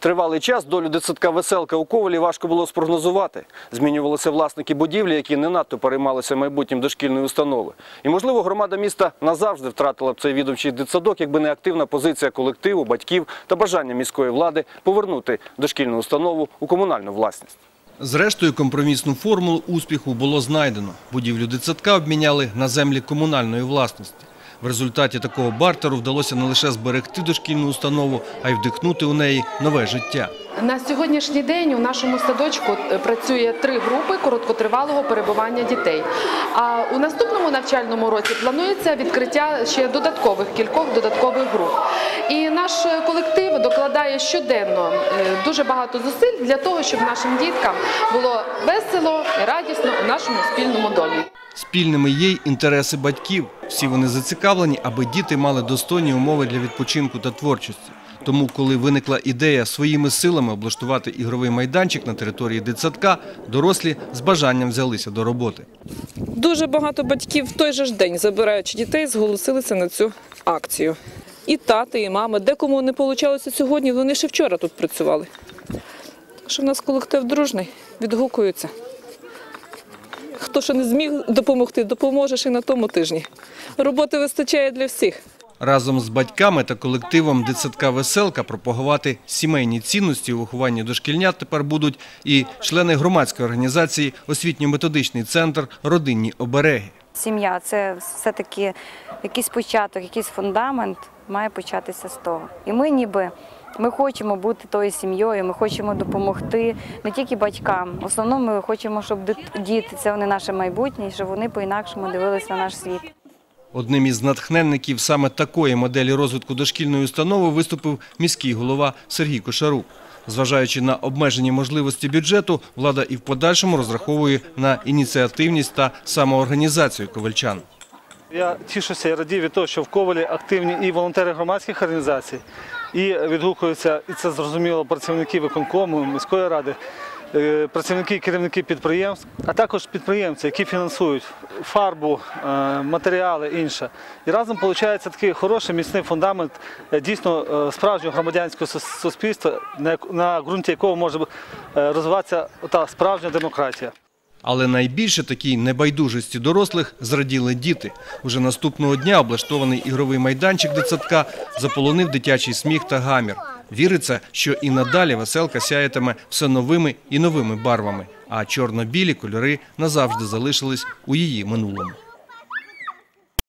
Тривалий час долю дитсадка веселка у Ковалі важко було спрогнозувати. Змінювалися власники будівлі, які не надто переймалися майбутнім дошкільної установи. І, можливо, громада міста назавжди втратила б цей відомчий дитсадок, якби не активна позиція колективу, батьків та бажання міської влади повернути дошкільну установу у комунальну власність. Зрештою, компромісну формулу успіху було знайдено. Будівлю дитсадка обміняли на землі комунальної власності. В результаті такого бартеру вдалося не лише зберегти дошкільну установу, а й вдихнути у неї нове життя. На сьогоднішній день у нашому садочку е, працює три групи короткотривалого перебування дітей. А у наступному навчальному році планується відкриття ще додаткових кількох додаткових груп. І наш колектив докладає щоденно е, дуже багато зусиль для того, щоб нашим діткам було весело і радісно у нашому спільному домі. Спільними є й інтереси батьків. Всі вони зацікавлені, аби діти мали достойні умови для відпочинку та творчості. Тому, коли виникла ідея своїми силами облаштувати ігровий майданчик на території дитсадка, дорослі з бажанням взялися до роботи. Дуже багато батьків в той же ж день, забираючи дітей, зголосилися на цю акцію. І тати, і мами. Декому не вийшло сьогодні, вони ще вчора тут працювали. Так що в нас колектив дружний, відгукуються. Хто ще не зміг допомогти, допоможеш і на тому тижні. Роботи вистачає для всіх. Разом з батьками та колективом дитсадка «Веселка» пропагувати сімейні цінності у вихованні дошкільнят тепер будуть і члени громадської організації «Освітньо-методичний центр Родинні обереги». Сім'я це все-таки якийсь початок, якийсь фундамент має початися з того. І ми ніби ми хочемо бути тою сім'єю, ми хочемо допомогти не тільки батькам. В основному ми хочемо, щоб діти це вони наше майбутнє, щоб вони по-інакшому дивилися на наш світ. Одним із натхненників саме такої моделі розвитку дошкільної установи виступив міський голова Сергій Кошарук. Зважаючи на обмежені можливості бюджету, влада і в подальшому розраховує на ініціативність та самоорганізацію ковальчан. Я тішуся і радію від того, що в Ковалі активні і волонтери громадських організацій, і відгукуються, і це зрозуміло, працівники виконкому, міської ради, працівники і керівники підприємств, а також підприємці, які фінансують фарбу, е, матеріали інше. І разом виходить такий хороший міцний фундамент е, дійсно е, справжнього громадянського суспільства, на ґрунті якого може е, розвиватися та справжня демократія. Але найбільше такій небайдужості дорослих зраділи діти. Уже наступного дня облаштований ігровий майданчик дитсадка заполонив дитячий сміх та гамір. Віриться, що і надалі веселка сяятиме все новими і новими барвами, а чорно-білі кольори назавжди залишились у її минулому.